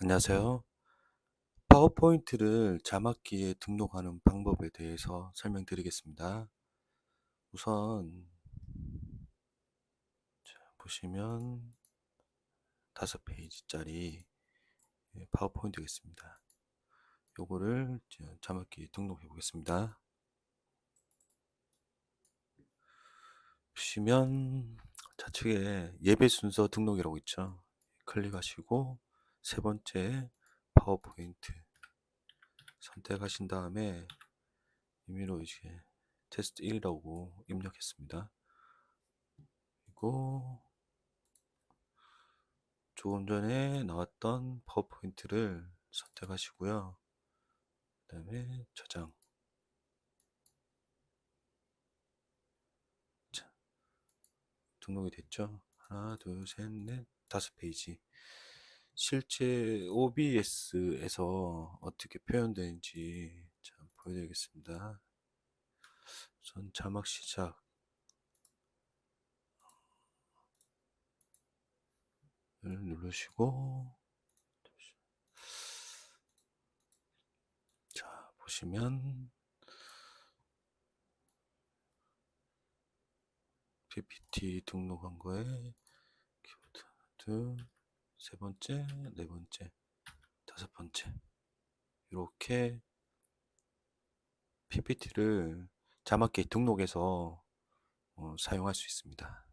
안녕하세요. 파워포인트를 자막기에 등록하는 방법에 대해서 설명드리겠습니다. 우선 자, 보시면 다섯 페이지짜리 예, 파워포인트겠습니다. 요거를 자막기에 등록해 보겠습니다. 보시면 좌측에 예배 순서 등록이라고 있죠. 클릭하시고 세 번째 파워포인트 선택하신 다음에 임의로 이제 테스트 1이라고 입력했습니다. 그리고 조금 전에 나왔던 파워포인트를 선택하시고요. 그 다음에 저장. 자, 등록이 됐죠? 하나, 둘, 셋, 넷, 다섯 페이지. 실제 OBS에서 어떻게 표현되는지 참 보여드리겠습니다. 우선 자막 시작. 을 누르시고 자 보시면 PPT 등록한 거에 키보드 세 번째, 네 번째, 다섯 번째 이렇게 PPT를 자막기 등록해서 어, 사용할 수 있습니다.